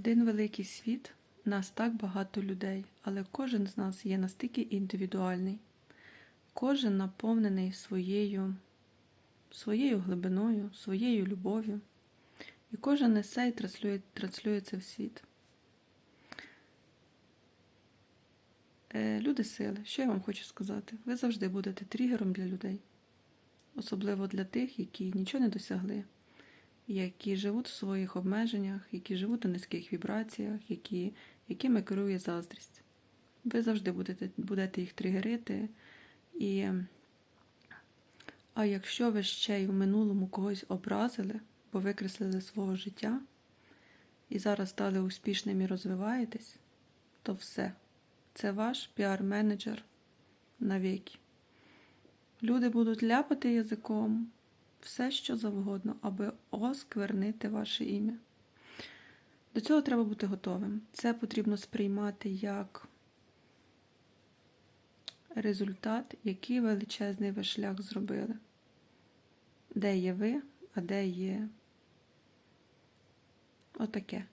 Один великий світ, нас так багато людей, але кожен з нас є настільки індивідуальний, кожен наповнений своєю, своєю глибиною, своєю любов'ю, і кожен несе і транслює, транслює це в світ. Е, Люди сили, що я вам хочу сказати? Ви завжди будете тригером для людей, особливо для тих, які нічого не досягли, які живуть в своїх обмеженнях, які живуть у низьких вібраціях, які, якими керує заздрість. Ви завжди будете, будете їх тригерити. І, а якщо ви ще й в минулому когось образили, бо викреслили свого життя і зараз стали успішним і розвиваєтесь, то все. Це ваш піар-менеджер навіки. Люди будуть ляпати язиком все, що завгодно, аби осквернити ваше ім'я. До цього треба бути готовим. Це потрібно сприймати як результат, який величезний ви шлях зробили. Де є ви, а де є отаке.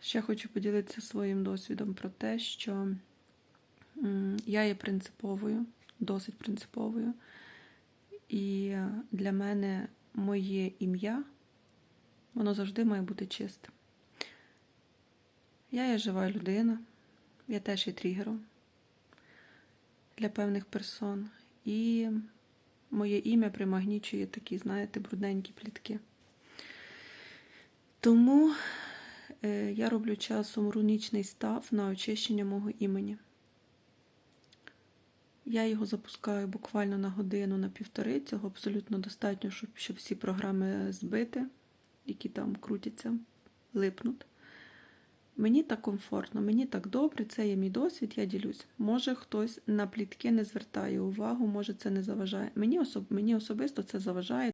Ще хочу поділитися своїм досвідом про те, що я є принциповою, досить принциповою. І для мене моє ім'я, воно завжди має бути чистим. Я є жива людина, я теж є тригером для певних персон. І моє ім'я примагнічує такі, знаєте, брудненькі плітки. Тому е, я роблю часом рунічний став на очищення мого імені. Я його запускаю буквально на годину, на півтори. Цього абсолютно достатньо, щоб, щоб всі програми збити, які там крутяться, липнуть. Мені так комфортно, мені так добре, це є мій досвід, я ділюсь. Може хтось на плітки не звертає увагу, може це не заважає. Мені, особ... мені особисто це заважає.